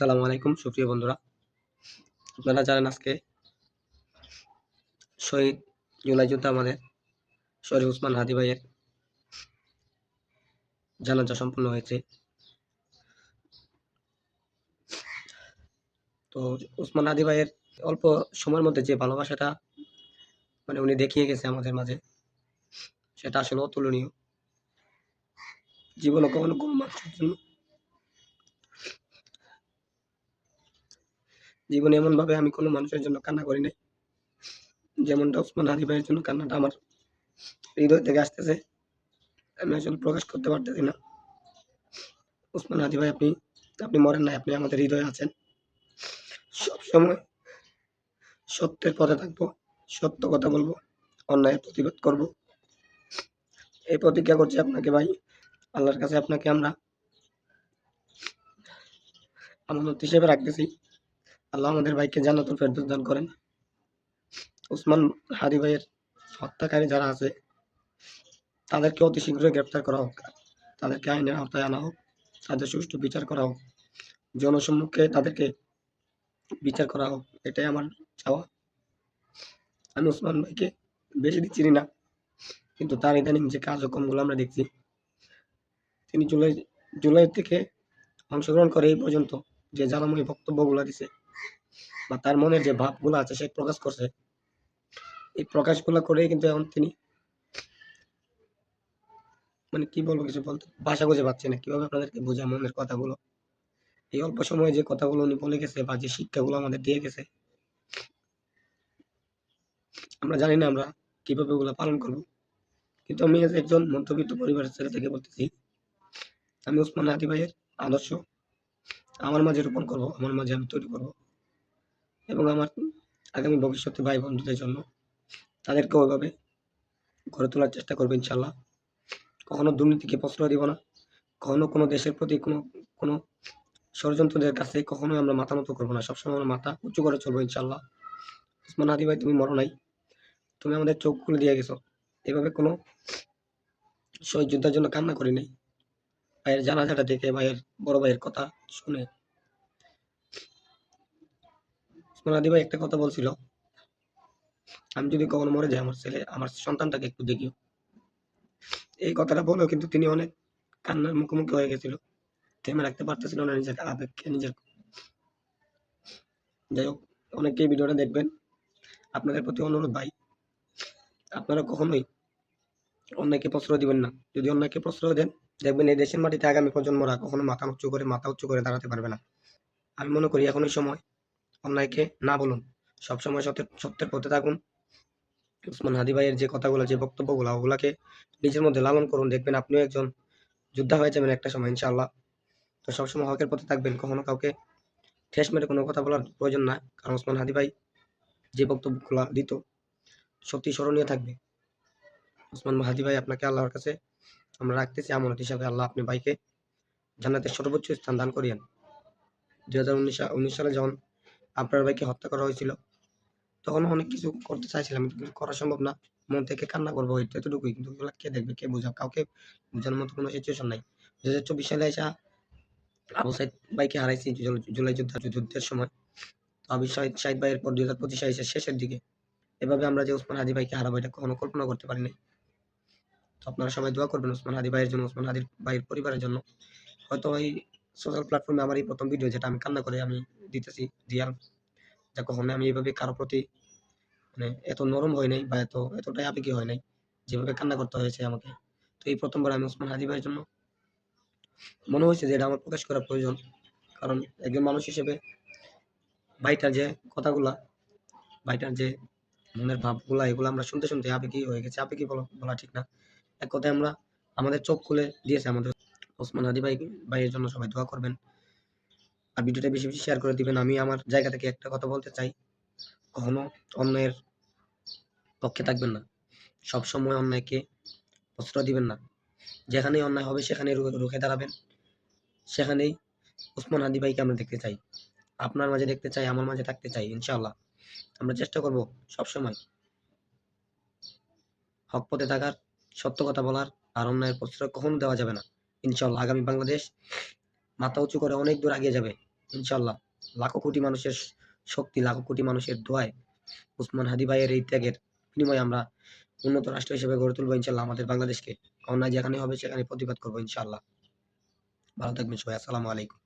আসসালামু আলাইকুম, সুপ্রিয় বন্ধুরা। আপনারা জানেন আজকে শহীদ জুলাই যুদ্ধে আমাদের শরীফ উসমান হাদি ভাইয়ের জানাজা সম্পন্ন হয়েছে। তো উসমান হাদি ভাইয়ের অল্প সময়ের মধ্যে যে ভালোবাসাটা মানে উনি দেখিয়ে গেছে আমাদের মাঝে, সেটা আসলে অতুলনীয়। জীবনে কখনো কোনো মানুষের জন্য জীবনে এমনভাবে আমি কোনো মানুষের জন্য কান্না করি নাই। যেমনটা ওসমান হাদি ভাইয়ের জন্য কান্নাটা আমার হৃদয় থেকে আসতেছে। আমি আসলে প্রকাশ করতে পারতেছি না। ওসমান হাদি ভাই, আপনি আপনি মরেন নাই, আপনি আমাদের হৃদয়ে আছেন। সবসময় সত্যের পথে থাকব, সত্য কথা বলব, অন্যায়ের প্রতিবাদ করব। এই প্রতিজ্ঞা করছি আপনাকে ভাই, আল্লাহর কাছে আপনাকে আমরা আমানত হিসেবে রাখতেছি। আল্লাহ আমাদের ভাইকে জান্নাতুল ফেরদৌস দান করেন। ওসমান হাদি ভাইয়ের হত্যাকারী যারা আছে, তাদেরকে অতি শীঘ্রই গ্রেপ্তার করা হোক। তাদেরকে আইনের আওতায় আনা হোক, তাদের সুষ্ঠু বিচার করা হোক, জনসম্মুখে তাদেরকে বিচার করা হোক, এটাই আমার চাওয়া। আমি ওসমান ভাইকে বেশি দিন চিনি না, কিন্তু তার ইদানিং যে কার্যক্রমগুলো আমরা দেখছি, তিনি জুলাই জুলাই থেকে অংশগ্রহণ করে এই পর্যন্ত যে জ্বালাময়ী বক্তব্যগুলো দিছে বা তার মনের যে ভাবগুলো আছে সে প্রকাশ করছে, এই প্রকাশগুলো করেই কিন্তু এখন তিনি মানে কি বলব কিছু বলতে, ভাষা খুঁজে পাচ্ছি না। কীভাবে আপনাদেরকে বোঝা মনের কথাগুলো? এই অল্প সময়ে যে কথাগুলো উনি বলে গেছে বা যে শিক্ষাগুলো আমাদের দিয়ে গেছে, আমরা জানি না আমরা কীভাবে ওগুলো পালন করব। কিন্তু আমি একজন মধ্যবিত্ত পরিবারের ছেলে থেকে বলতেছি, আমি ওসমান হাদি ভাইয়ের আদর্শ, আমার মাঝে রোপণ করব, আমার মাঝে আমি তৈরি করব। এবং আমার আগামী ভবিষ্যতে ভাই বন্ধুদের জন্য তাদেরকে ওইভাবে গড়ে তোলার চেষ্টা করব ইনশাল্লাহ কখনো দুর্নীতিকে প্রশ্রয় দিব না। কখনো কোনো দেশের প্রতি কোনো কোনো ষড়যন্ত্রদের কাছে কখনোই আমরা মাথা মতো করব না। সবসময় আমরা মাথা উঁচু করে চলবো ইনশাল্লাহ উসমান হাদি ভাই, তুমি মরো নাই। তুমি আমাদের চোখ খুলে দিয়ে গেছো। এভাবে কোনো শহীদ যুদ্ধের জন্য কান্না করি নাই। ভাইয়ের জানাজাটা দেখে ভাইয়ের বড় ভাইয়ের কথা শুনে উসমান হাদি ভাই একটা কথা বলছিল, আমি যদি কখনো মরে যাই আমার ছেলে, আমার সন্তানটাকে একটু দেখিও। এই কথাটা বলেও কিন্তু তিনি অনেক কান্নার মুখোমুখি হয়ে গেছিল, থেমে রাখতে পারতেছিল না নিজের আবেগকে, নিজের যাই হোক, অনেকেই ভিডিওটা দেখবেন। আপনাদের প্রতি অনুরোধ ভাই, আপনারা কখনোই অন্যায়কে প্রশ্রয় দিবেন না। যদি অন্যায়কে প্রশ্রয় দেন, দেখবেন এই দেশের মাটিতে আগামী প্রজন্মরা কখনো মাথা উঁচু করে, মাথা উঁচু করে দাঁড়াতে পারবে না। আমি মনে করি এখনই সময় অন্যায়কে না বলুন। সবসময় সত্যের সত্যের পথে থাকুন। উসমান হাদি ভাইয়ের যে কথাগুলো, যে বক্তব্যগুলো, ওগুলাকে নিজের মধ্যে লালন করুন। দেখবেন আপনিও একজন যোদ্ধা হয়ে যাবেন একটা সময়, ইনশাআল্লাহ। তো সবসময় হকের পথে থাকবেন। কখনো কাউকে ঠেস মেরে কোনো কথা বলার প্রয়োজন না। কারণ ওসমান হাদি ভাই যে বক্তব্যগুলো দিত সত্যি স্মরণীয় থাকবে। ওসমান হাদি ভাই আপনাকে আল্লাহর কাছে আমরা রাখতেছি আমানত হিসাবে। আল্লাহ আপনি ভাইকে জান্নাতের সর্বোচ্চ স্থান দান করিয়েন। দুই হাজার উনিশ সালে যখন আপনার ভাইকে হত্যা করা হয়েছিল। তখন অনেক কিছু করতে চাইছিলাম, কিন্তু করা সম্ভব না। মন থেকে কান্না করব হয়তো এতটুকুই। কিন্তু কে দেখবে, কে বোঝা কাউকে বোঝানোর মতো কোনো সিচুয়েশন নাই। দু হাজার চব্বিশ সালে এসে আবু সাইদ ভাইকে হারাইছি জুলাই যুদ্ধ, যুদ্ধের সময়। তো আবু সাইদ সাইদ ভাইয়ের পর দুই হাজার পঁচিশ সালে শেষের দিকে এভাবে আমরা যে ওসমান হাদি ভাইকে হারাবো, এটা কখনো কল্পনা করতে পারিনি তো আপনারা সবাই দোয়া করবেন ওসমান হাদি ভাইয়ের জন্য, ওসমান হাদির ভাইয়ের পরিবারের জন্য। হয়তো ওই সোশ্যাল প্ল্যাটফর্মে আমার এই প্রথম ভিডিও যেটা আমি কান্না করে আমি দিতেছি রিয়াল যা কখনো আমি এইভাবে কারও প্রতি মানে এত নরম হয় নাই বা এত, এতটাই আবেগী হয় নাই, যেভাবে কান্না করতে হয়েছে আমাকে। তো এই প্রথমবার আমি ওসমান হাদি ভাইয়ের জন্য মনে হয়েছে যে এটা আমার প্রকাশ করা প্রয়োজন। কারণ একজন মানুষ হিসেবে ভাইটার যে কথাগুলা, ভাইটার যে মনের ভাবগুলা, এগুলো আমরা শুনতে শুনতে আবেগী হয়ে গেছে। আবেগী বলা ঠিক না। এক কথায় আমরা আমাদের চোখ খুলে দিয়েছে আমাদের ওসমান হাদি ভাই, ভাইয়ের জন্য সবাই দোয়া করবেন। আর ভিডিওটা বেশি বেশি শেয়ার করে দিবেন। আমি আমার জায়গা থেকে একটা কথা বলতে চাই। কখনো অন্যায়ের পক্ষে থাকবেন না। সব সময় অন্যায়কে প্রশ্রয় দিবেন না। যেখানেই অন্যায় হবে, সেখানেই রুখে দাঁড়াবেন। সেখানেই ওসমান হাদি ভাইকে আমরা দেখতে চাই। আপনার মাঝে দেখতে চাই, আমার মাঝে থাকতে চাই, ইনশাআল্লাহ। আমরা চেষ্টা করব সবসময় হক পথে থাকার, সত্য কথা বলার আর অন্যায়ের প্রশ্রয় কখনো দেওয়া যাবে না। ইনশাআল্লাহ আগামী বাংলাদেশ মাথা উঁচু করে অনেক দূর এগিয়ে যাবে। ইনশাল্লাহ লাখো কোটি মানুষের শক্তি, লাখো কোটি মানুষের দোয়ায় উসমান হাদি ভাইয়ের এই ত্যাগের বিনিময়ে আমরা উন্নত রাষ্ট্র হিসেবে গড়ে তুলবো ইনশাল্লাহ আমাদের বাংলাদেশকে। অন্যায় যেখানে হবে সেখানে প্রতিবাদ করব ইনশাল্লাহ ভালো থাকবেন সবাই, আসসালামু আলাইকুম।